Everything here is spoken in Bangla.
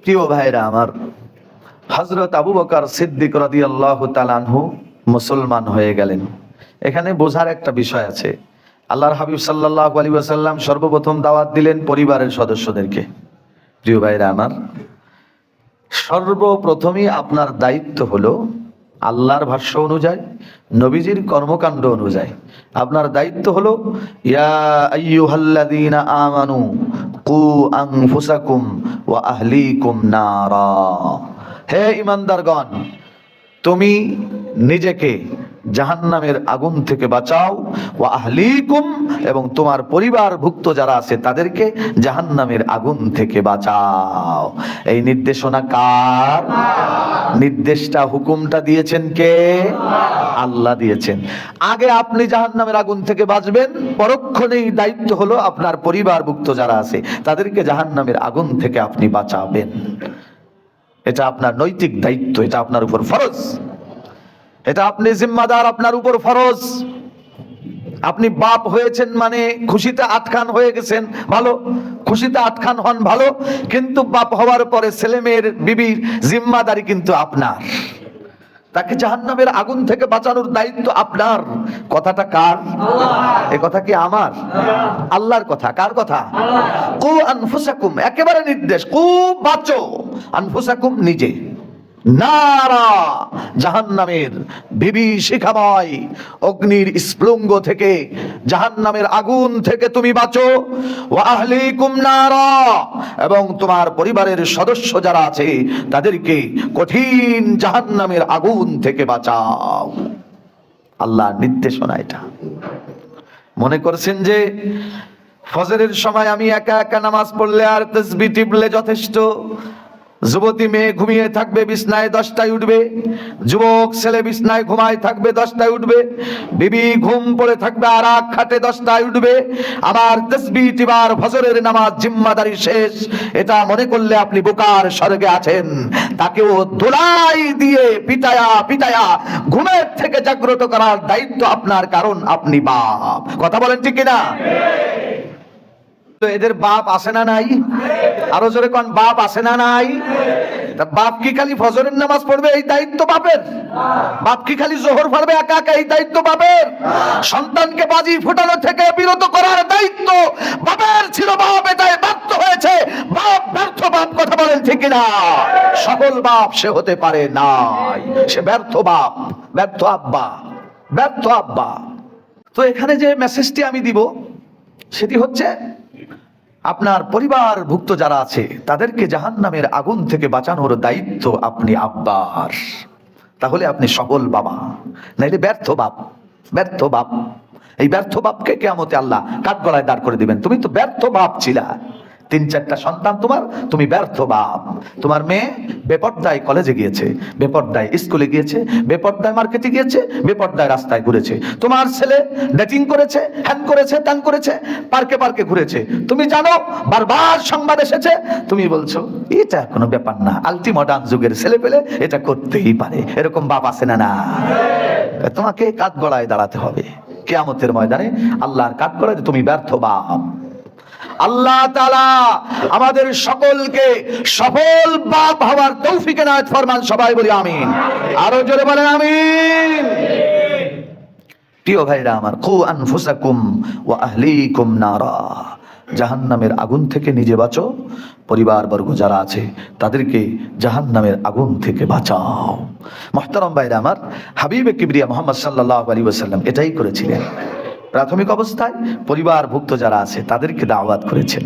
প্রিয় ভাইরা আমার হজরত আবু বকর সিদ্দিক রদি আল্লাহ তালানহু মুসলমান হয়ে গেলেন। এখানে বোঝার একটা বিষয় আছে। আল্লাহর হাবিব সাল্লাহ আলী ওয়াসাল্লাম সর্বপ্রথম দাওয়াত দিলেন পরিবারের সদস্যদেরকে। প্রিয় ভাইরা আমার, সর্বপ্রথমই আপনার দায়িত্ব হলো আল্লাহর ভাষ্য অনুযায়ী, নবীজির কর্মকাণ্ড অনুযায়ী। আপনার দায়িত্ব হলো, ইয়া আমানু কু আনফুসাকুম ওয়া আহলিকুম নারা হে ইমানদারগণ, তুমি নিজেকে জাহান্নামের আগুন থেকে বাঁচাও। ও আহলিকুম, এবং তোমার পরিবারভুক্ত যারা আছে তাদেরকে জাহান্নামের আগুন থেকে বাঁচাও। এই নির্দেশনা কার? নির্দেশটা, হুকুমটা দিয়েছেন কে? আল্লাহ দিয়েছেন। আগে আপনি জাহান নামের আগুন থেকে বাঁচবেন, পরক্ষণেই দায়িত্ব হলো আপনার পরিবারভুক্ত যারা আছে, তাদেরকে জাহান নামের আগুন থেকে আপনি বাঁচাবেন। এটা আপনার নৈতিক দায়িত্ব, এটা আপনার উপর ফরজ। এটা আপনি জিম্মাদার, আপনার উপর ফরজ। আপনি বাপ হয়েছেন মানে খুশিতে আটখান হয়ে গেছেন ভালো? খুশিতে আটখান হন ভালো? কিন্তু বাপ হওয়ার পরে ছেলে মেয়ের বিবির জিম্মাদারি কিন্তু আপনার। তাকে জাহান্নামের আগুন থেকে বাঁচানোর দায়িত্ব আপনার। কথাটা কার? এ কথা কি আমার? আল্লাহর কথা কার কথা? কু আনফুসাকুম একেবারে নির্দেশ কু বাঁচো। আনফুসাকুম নিজে। নারা, জাহান্নামের বিভীষিকাময় অগ্নির স্প্লুঙ্গ থেকে, জাহান্নামের আগুন থেকে তুমি বাঁচো। ও আহলিকুম নারা, এবং তোমার পরিবারের সদস্য যারা আছে, তাদেরকে কঠিন জাহান্নামের আগুন থেকে বাঁচাও। আল্লাহর নির্দেশনা এটা। মনে করছেন যে, ফজরের সময় আমি একা একা নামাজ পড়লে আর তসবি টিপলে যথেষ্ট। যুবতী মেয়ে ঘুমিয়ে থাকবে, বিছনায় দশটায় উঠবে। যুবক ছেলে বিছনায় ঘুমায় থাকবে, দশটায় উঠবে। বিবি ঘুম পড়ে থাকবে, আর এক খাটে দশটায় উঠবে। আবার তসবি টিবার ফজরের নামাজ, জিম্মাদারি শেষ। এটা মনে করলে আপনি বোকার স্বর্গে আছেন। তাকেও ধুলাই দিয়ে পিটায়া পিটায়া ঘুমের থেকে জাগ্রত করার দায়িত্ব আপনার, কারণ আপনি বাপ। কথা বলেন ঠিক কিনা? তো এদের বাপ আছে না নাই? আরও জোরে কোন, বাপ আছে না নাই? বাপ কি খালি ফজরের নামাজ পড়বে? এই দায়িত্ব বাপের। বাপ কি খালি জোহর পড়বে একা একা এই দায়িত্ব বাপের। সন্তানকে বাজি ফুটানো থেকে বিরত করার দায়িত্ব বাপের ছিল। বাপ এটাই ব্যর্থ হয়েছে। বাপ ব্যর্থ, বাপ কথা বলেন ঠিক না সকল বাপ সে হতে পারে নাই। সে ব্যর্থ বাপ, ব্যর্থ আব্বা ব্যর্থ আব্বা। তো এখানে যে মেসেজটি আমি দিব, সেটি হচ্ছে আপনার পরিবারভুক্ত যারা আছে, তাদেরকে জাহান নামের আগুন থেকে বাঁচানোর দায়িত্ব আপনি আব্বার। তাহলে আপনি সবল বাবা। নাইলে ব্যর্থ বাপ ব্যর্থ বাপ। এই ব্যর্থ বাপকে কেমতে আল্লাহ কাঠগড়ায় দাঁড় করে দিবেন। তুমি তো ব্যর্থ বাপ ছিলা। তিন চারটা সন্তান তোমার তুমি ব্যর্থ বাপ। তোমার মেয়ে বেপর্দায় কলেজে গিয়েছে বেপর্দায় স্কুলে গিয়েছে বেপর্দায় মার্কেটে গিয়েছে বেপর্দায় রাস্তায় ঘুরেছে। তোমার ছেলে ডেটিং করেছে হ্যান করেছে ত্যান করেছে পার্কে পার্কে ঘুরেছে। তুমি জানো বারবার সংবাদ এসেছে তুমি বলছো এটা কোনো ব্যাপার না আলটি মডার্ন যুগের ছেলে পেলে এটা করতেই পারে। এরকম বাপ আছে না না? তোমাকে কাঠ গড়ায় দাঁড়াতে হবে। কেয়ামতের ময়দানে আল্লাহর কাঠ গড়ায় তুমি ব্যর্থ বাপ। আল্লাহ তালা আমাদের সকলকে সফল বাপ হওয়ার তৌফিক এনায়েত ফরমান, সবাই বলি আমিন। আরও জোরে বলেন আমিন। প্রিয় ভাইরা আমার কু আনফুসাকুম ওয়া আহলিকুম নারা। জাহান্নামের আগুন থেকে নিজে বাঁচো। পরিবারবর্গ যারা আছে, তাদেরকে জাহান্নামের আগুন থেকে বাঁচাও। মহতারম ভাইরা আমার, হাবিবে কিবরিয়া মোহাম্মদ সাল্লাল্লাহু আলাইহি ওয়াসাল্লাম এটাই করেছিলেন। প্রাথমিক অবস্থায় পরিবার ভুক্ত যারা আছে তাদেরকে দাওয়াত করেছেন।